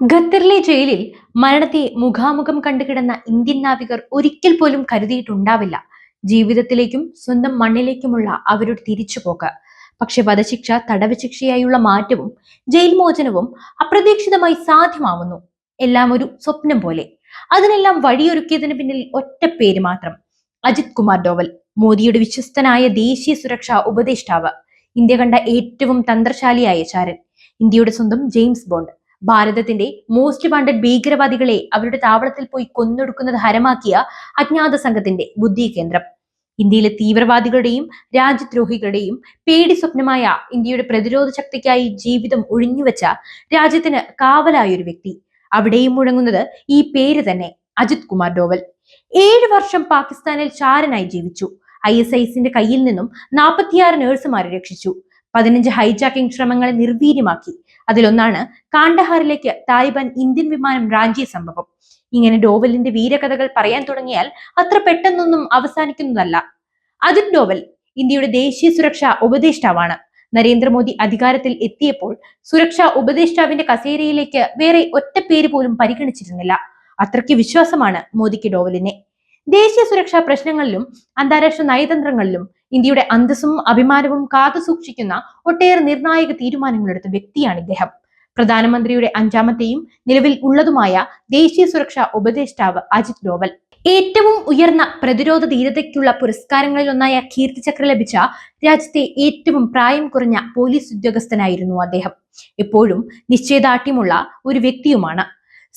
ഖത്തറിലെ ജയിലിൽ മരണത്തെ മുഖാമുഖം കണ്ടുകിടന്ന ഇന്ത്യൻ നാവികർ ഒരിക്കൽ പോലും കരുതിയിട്ടുണ്ടാവില്ല. ജീവിതത്തിലേക്കും സ്വന്തം മണ്ണിലേക്കുമുള്ള അവരുടെ തിരിച്ചുപോക്ക്. പക്ഷെ വധശിക്ഷ തടവ് ശിക്ഷയായുള്ള മാറ്റവും ജയിൽ മോചനവും അപ്രതീക്ഷിതമായി സാധ്യമാവുന്നു. എല്ലാം ഒരു സ്വപ്നം പോലെ. അതിനെല്ലാം വഴിയൊരുക്കിയതിന് പിന്നിൽ ഒറ്റ പേര് മാത്രം. അജിത് കുമാർ ഡോവൽ മോദിയുടെ വിശ്വസ്തനായ ദേശീയ സുരക്ഷാ ഉപദേഷ്ടാവ്. ഇന്ത്യ കണ്ട ഏറ്റവും തന്ത്രശാലിയായ ചാരൻ. ഇന്ത്യയുടെ സ്വന്തം ജെയിംസ് ബോണ്ട്. ഭാരതത്തിന്റെ മോസ്റ്റ് വാണ്ടഡ് ഭീകരവാദികളെ അവരുടെ താവളത്തിൽ പോയി കൊന്നൊടുക്കുന്നത് ഹരമാക്കിയ അജ്ഞാത സംഘത്തിന്റെ ബുദ്ധി കേന്ദ്രം. ഇന്ത്യയിലെ തീവ്രവാദികളുടെയും രാജ്യദ്രോഹികളുടെയും പേടി സ്വപ്നമായ ഇന്ത്യയുടെ പ്രതിരോധ ശക്തിക്കായി ജീവിതം ഒഴിഞ്ഞുവെച്ച രാജ്യത്തിന് കാവലായ ഒരു വ്യക്തി. അവിടെയും മുഴങ്ങുന്നത് ഈ പേര് തന്നെ അജിത് കുമാർ ഡോവൽ. ഏഴ് വർഷം പാകിസ്ഥാനിൽ ചാരനായി ജീവിച്ചു. ഐ എസ് ഐസിന്റെ കയ്യിൽ നിന്നും നാൽപ്പത്തിയാറ് നഴ്സുമാരെ രക്ഷിച്ചു. പതിനഞ്ച് ഹൈജാക്കിംഗ് ശ്രമങ്ങളെ നിർവീര്യമാക്കി. അതിലൊന്നാണ് കാണ്ടഹാറിലേക്ക് താലിബാൻ ഇന്ത്യൻ വിമാനം റാഞ്ചിയ സംഭവം. ഇങ്ങനെ ഡോവലിന്റെ വീരകഥകൾ പറയാൻ തുടങ്ങിയാൽ അത്ര പെട്ടെന്നൊന്നും അവസാനിക്കുന്നതല്ല. അതിൻ ഡോവൽ ഇന്ത്യയുടെ ദേശീയ സുരക്ഷാ ഉപദേഷ്ടാവാണ്. നരേന്ദ്രമോദി അധികാരത്തിൽ എത്തിയപ്പോൾ സുരക്ഷാ ഉപദേഷ്ടാവിന്റെ കസേരയിലേക്ക് വേറെ ഒറ്റ പേര് പോലും പരിഗണിച്ചിരുന്നില്ല. അത്രയ്ക്ക് വിശ്വാസമാണ് മോദിക്ക് ഡോവലിനെ. ദേശീയ സുരക്ഷാ പ്രശ്നങ്ങളിലും അന്താരാഷ്ട്ര നയതന്ത്രങ്ങളിലും ഇന്ത്യയുടെ അന്തസ്സും അഭിമാനവും കാത്തു സൂക്ഷിക്കുന്ന ഒട്ടേറെ നിർണായക തീരുമാനങ്ങളെടുത്ത വ്യക്തിയാണ് ഇദ്ദേഹം. പ്രധാനമന്ത്രിയുടെ അഞ്ചാമത്തെയും നിലവിൽ ഉള്ളതുമായ ദേശീയ സുരക്ഷാ ഉപദേഷ്ടാവ് അജിത് ഡോവൽ. ഏറ്റവും ഉയർന്ന പ്രതിരോധ ധീരതയ്ക്കുള്ള പുരസ്കാരങ്ങളിൽ ഒന്നായ കീർത്തിചക്ര ലഭിച്ച രാജ്യത്തെ ഏറ്റവും പ്രായം കുറഞ്ഞ പോലീസ് ഉദ്യോഗസ്ഥനായിരുന്നു അദ്ദേഹം. എപ്പോഴും നിശ്ചയദാർഢ്യമുള്ള ഒരു വ്യക്തിയുമാണ്.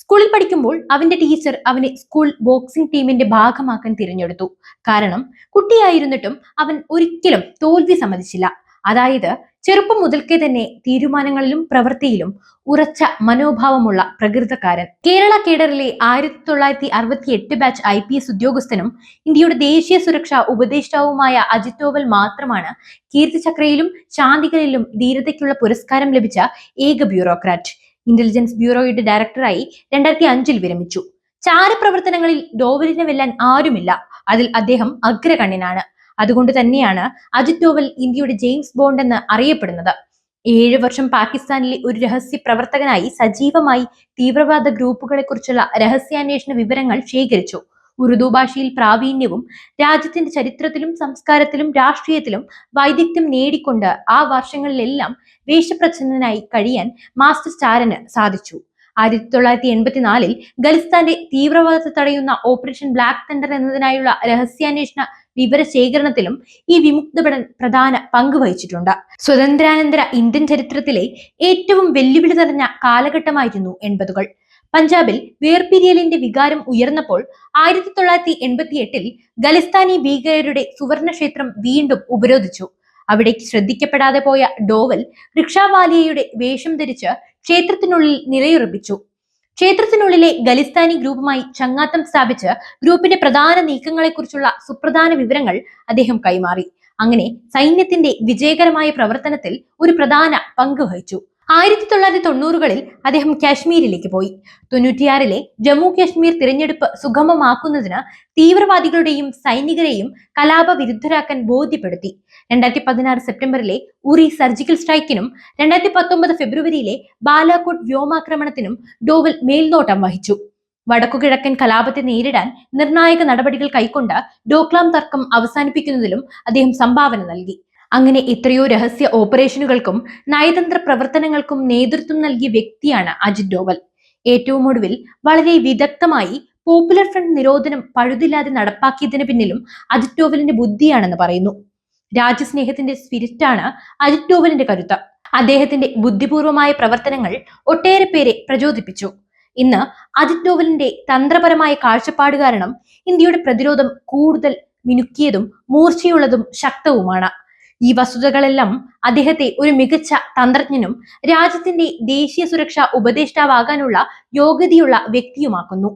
സ്കൂളിൽ പഠിക്കുമ്പോൾ അവന്റെ ടീച്ചർ അവനെ സ്കൂൾ ബോക്സിംഗ് ടീമിന്റെ ഭാഗമാക്കാൻ തിരഞ്ഞെടുത്തു. കാരണം കുട്ടിയായിരുന്നിട്ടും അവൻ ഒരിക്കലും തോൽവി സമ്മതിച്ചില്ല. അതായത് ചെറുപ്പം മുതൽക്കേ തന്നെ തീരുമാനങ്ങളിലും പ്രവൃത്തിയിലും ഉറച്ച മനോഭാവമുള്ള പ്രകൃതക്കാരൻ. കേരള കേഡറിലെ ആയിരത്തി തൊള്ളായിരത്തി അറുപത്തി എട്ട് ബാച്ച് ഐ പി എസ് ഉദ്യോഗസ്ഥനും ഇന്ത്യയുടെ ദേശീയ സുരക്ഷാ ഉപദേഷ്ടാവുമായ അജിത് ഡോവൽ മാത്രമാണ് കീർത്തിചക്രയിലും ശാന്തികളിലും ധീരതയ്ക്കുള്ള പുരസ്കാരം ലഭിച്ച ഏക ബ്യൂറോക്രാറ്റ് ഇന്റലിജൻസ് ബ്യൂറോയുടെ ഡയറക്ടറായി രണ്ടായിരത്തി അഞ്ചിൽ വിരമിച്ചു. ചാരപ്രവർത്തനങ്ങളിൽ ഡോവലിനെ വെല്ലാൻ ആരുമില്ല. അതിൽ അദ്ദേഹം അഗ്രകണ്ണിനാണ് അതുകൊണ്ട് തന്നെയാണ് അജിത് ഡോവൽ ഇന്ത്യയുടെ ജെയിംസ് ബോണ്ട് എന്ന് അറിയപ്പെടുന്നത്. ഏഴു വർഷം പാകിസ്ഥാനിലെ ഒരു രഹസ്യ പ്രവർത്തകനായി സജീവമായി തീവ്രവാദ ഗ്രൂപ്പുകളെ കുറിച്ചുള്ള രഹസ്യാന്വേഷണ വിവരങ്ങൾ ശേഖരിച്ചു. ഉറുദു ഭാഷയിൽ പ്രാവീണ്യവും രാജ്യത്തിന്റെ ചരിത്രത്തിലും സംസ്കാരത്തിലും രാഷ്ട്രീയത്തിലും വൈദഗ്ധ്യം നേടിക്കൊണ്ട് ആ വർഷങ്ങളിലെല്ലാം വേഷപ്രച്ഛന്നനായി കഴിയാൻ മാസ്റ്റർ സ്റ്റാരന് സാധിച്ചു. ആയിരത്തി തൊള്ളായിരത്തി എൺപത്തിനാലിൽ ഖലിസ്ഥാന്റെ തീവ്രവാദത്തെ തടയുന്ന ഓപ്പറേഷൻ ബ്ലാക്ക് തണ്ടർ എന്നതിനായുള്ള രഹസ്യാന്വേഷണ വിവരശേഖരണത്തിലും ഈ വിമുക്തഭടൻ പ്രധാന പങ്ക് വഹിച്ചിട്ടുണ്ട്. സ്വതന്ത്രാനന്തര ഇന്ത്യൻ ചരിത്രത്തിലെ ഏറ്റവും വെല്ലുവിളി നിറഞ്ഞ കാലഘട്ടമായിരുന്നു എൺപതുകൾ. പഞ്ചാബിൽ വേർപിരിയലിന്റെ വികാരം ഉയർന്നപ്പോൾ ആയിരത്തി തൊള്ളായിരത്തി എൺപത്തി എട്ടിൽ ഖലിസ്ഥാനി ഭീകരരുടെ സുവർണക്ഷേത്രം വീണ്ടും ഉപരോധിച്ചു. അവിടേക്ക് ശ്രദ്ധിക്കപ്പെടാതെ പോയ ഡോവൽ റിക്ഷാവാലിയയുടെ വേഷം ധരിച്ച് ക്ഷേത്രത്തിനുള്ളിൽ നിലയുറപ്പിച്ചു. ക്ഷേത്രത്തിനുള്ളിലെ ഖലിസ്ഥാനി ഗ്രൂപ്പുമായി ചങ്ങാത്തം സ്ഥാപിച്ച് ഗ്രൂപ്പിന്റെ പ്രധാന നീക്കങ്ങളെക്കുറിച്ചുള്ള സുപ്രധാന വിവരങ്ങൾ അദ്ദേഹം കൈമാറി. അങ്ങനെ സൈന്യത്തിന്റെ വിജയകരമായ പ്രവർത്തനത്തിൽ ഒരു പ്രധാന പങ്ക് വഹിച്ചു. ആയിരത്തി തൊള്ളായിരത്തി തൊണ്ണൂറുകളിൽ അദ്ദേഹം കാശ്മീരിലേക്ക് പോയി. തൊണ്ണൂറ്റിയാറിലെ ജമ്മു കാശ്മീർ തിരഞ്ഞെടുപ്പ് സുഗമമാക്കുന്നതിന് തീവ്രവാദികളുടെയും സൈനികരെയും കലാപ വിരുദ്ധരാക്കാൻ ബോധ്യപ്പെടുത്തി. രണ്ടായിരത്തി പതിനാറ് സെപ്റ്റംബറിലെ ഉറി സർജിക്കൽ സ്ട്രൈക്കിനും രണ്ടായിരത്തി പത്തൊമ്പത് ഫെബ്രുവരിയിലെ ബാലാകോട്ട് വ്യോമാക്രമണത്തിനും ഡോവൽ മേൽനോട്ടം വഹിച്ചു. വടക്കുകിഴക്കൻ കലാപത്തെ നേരിടാൻ നിർണായക നടപടികൾ കൈക്കൊണ്ട് ഡോക്ലാം തർക്കം അവസാനിപ്പിക്കുന്നതിലും അദ്ദേഹം സംഭാവന നൽകി. അങ്ങനെ എത്രയോ രഹസ്യ ഓപ്പറേഷനുകൾക്കും നയതന്ത്ര പ്രവർത്തനങ്ങൾക്കും നേതൃത്വം നൽകിയ വ്യക്തിയാണ് അജിത് ഡോവൽ. ഏറ്റവും ഒടുവിൽ വളരെ വിദഗ്ധമായി പോപ്പുലർ ഫ്രണ്ട് നിരോധനം പഴുതില്ലാതെ നടപ്പാക്കിയതിന് പിന്നിലും അജിത് ഡോവലിന്റെ ബുദ്ധിയാണെന്ന് പറയുന്നു. രാജ്യസ്നേഹത്തിന്റെ സ്പിരിറ്റാണ് അജിത് ഡോവലിന്റെ കരുത്ത്. അദ്ദേഹത്തിന്റെ ബുദ്ധിപൂർവമായ പ്രവർത്തനങ്ങൾ ഒട്ടേറെ പേരെ പ്രചോദിപ്പിച്ചു. ഇന്ന് അജിത് ഡോവലിന്റെ തന്ത്രപരമായ കാഴ്ചപ്പാട് കാരണം ഇന്ത്യയുടെ പ്രതിരോധം കൂടുതൽ മിനുക്കിയതും മൂർച്ചയുള്ളതും ശക്തവുമാണ്. ഈ വസ്തുതകളെല്ലാം അദ്ദേഹത്തെ ഒരു മികച്ച തന്ത്രജ്ഞനും രാജ്യത്തിന്റെ ദേശീയ സുരക്ഷാ ഉപദേഷ്ടാവാകാനുള്ള യോഗ്യതയുള്ള വ്യക്തിയുമാക്കുന്നു.